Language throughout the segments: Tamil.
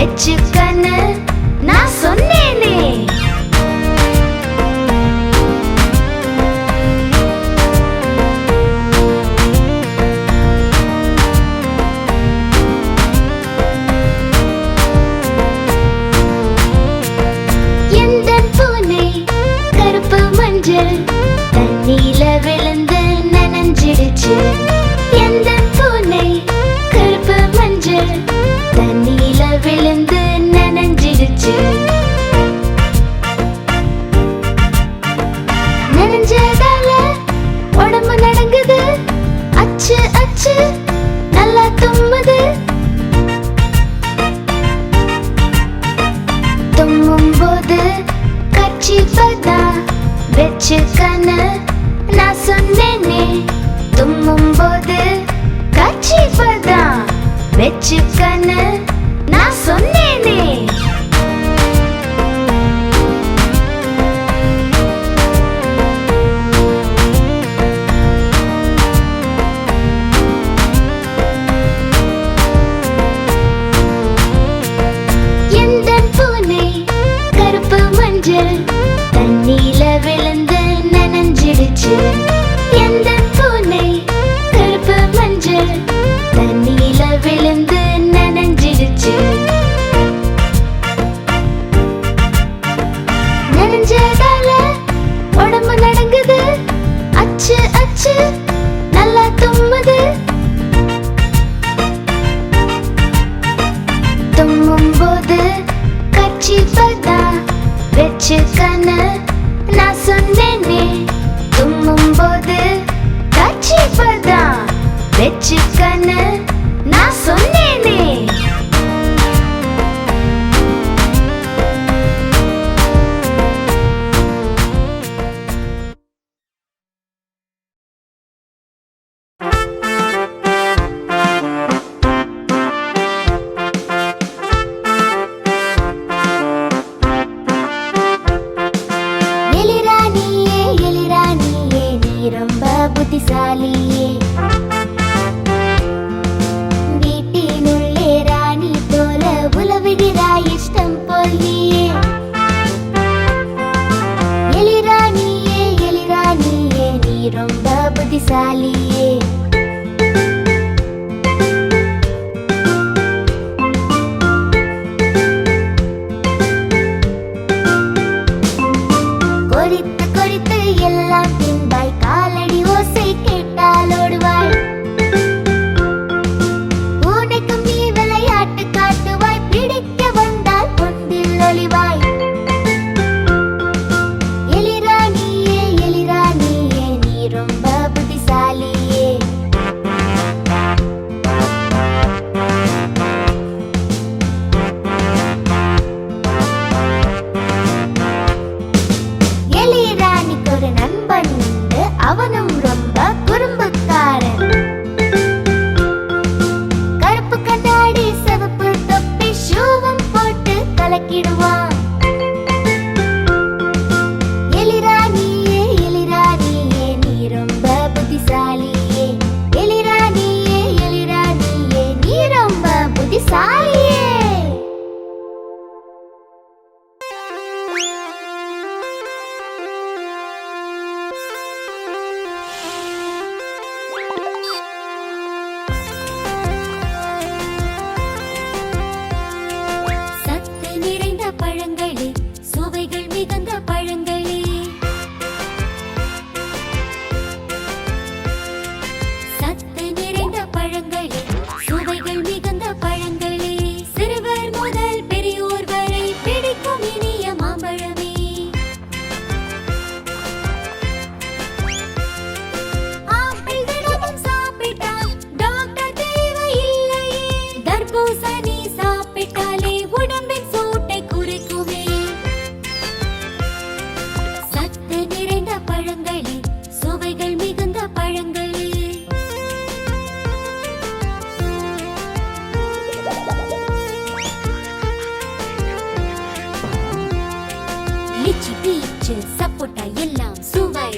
let you சொன்னா வெச்சு கண்ணு நான் சொன்னேனே. தும்மும் போது கட்சி பதான் வெச்சு கண்ணு நான் சொன்னேனே. Música சப்போட்டா எல்லாம் சுவை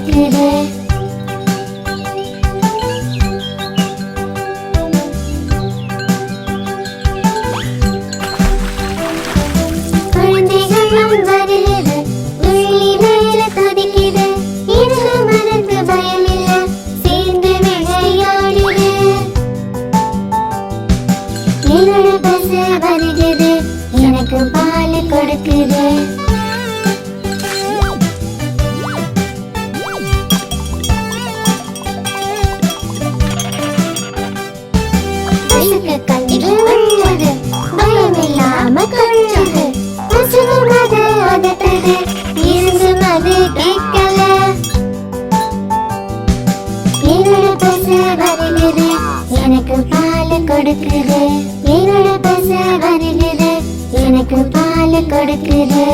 பால் கொடுக்குது கொடுக்குது என்னோட பச வருகிறது எனக்கு பால் கொடுக்குது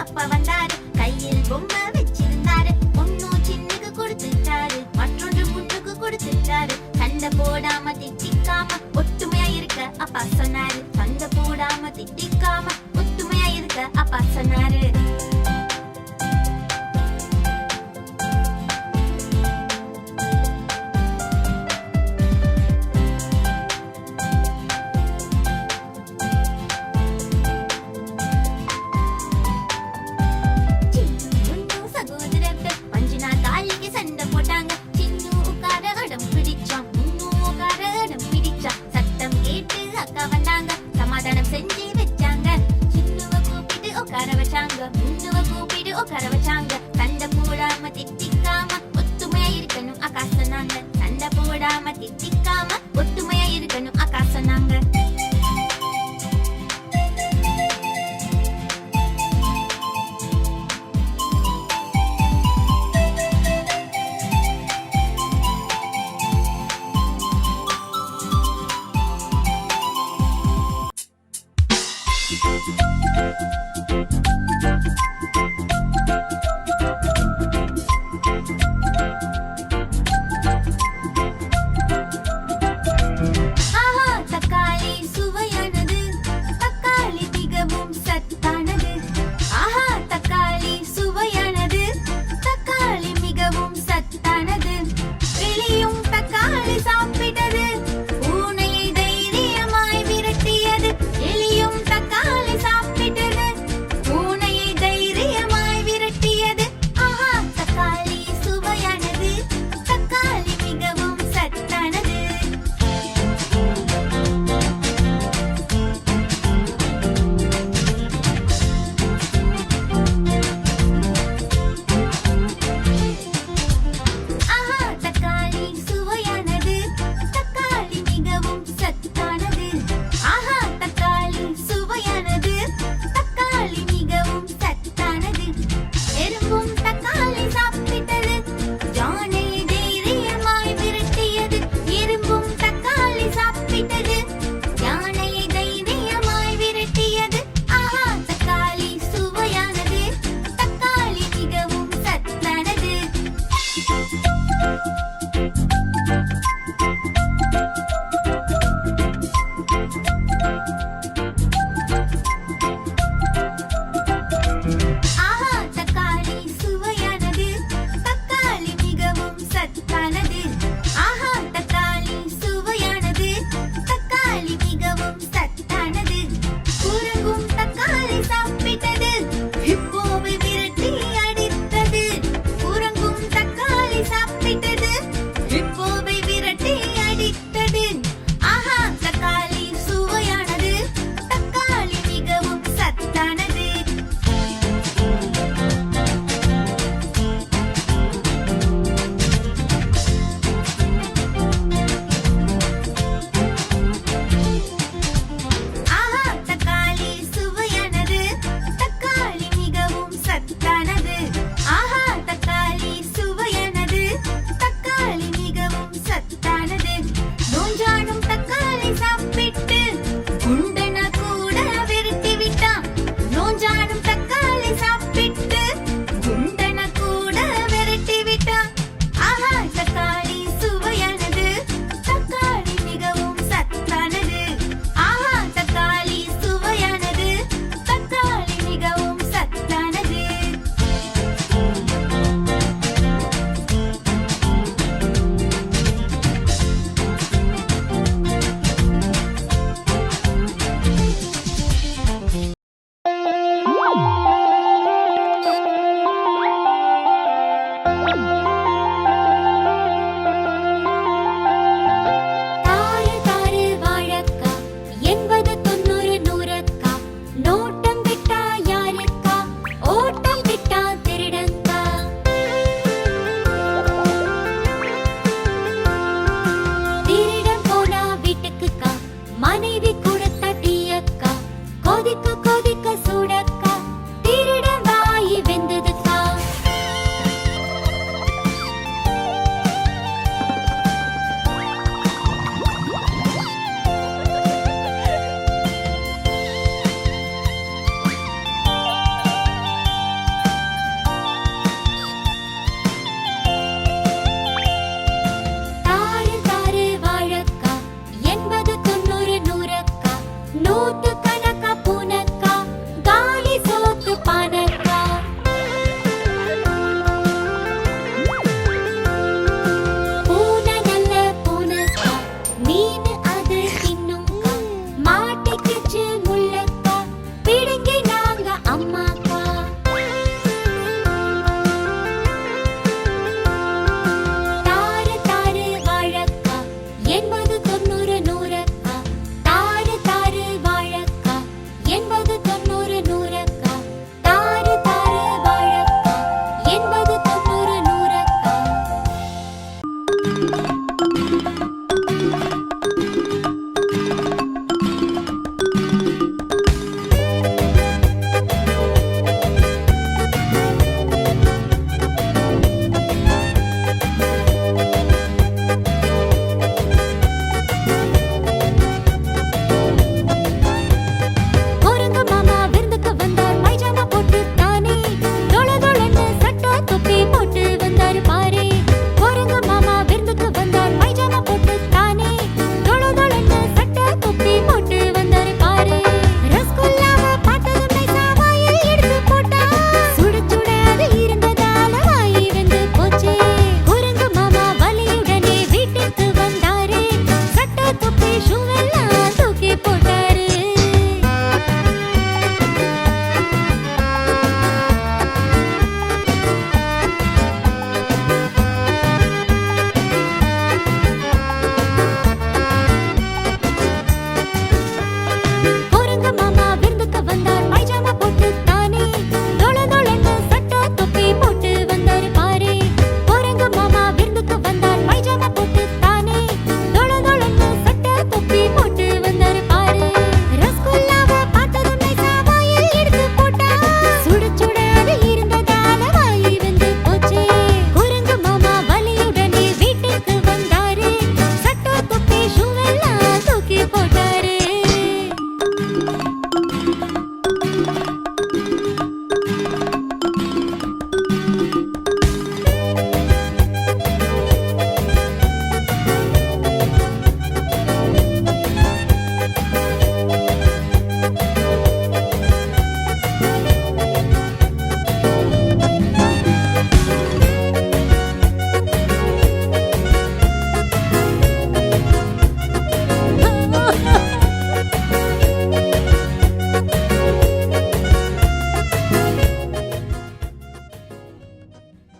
அப்பா வந்தாரு. கையில் பொம்மை It's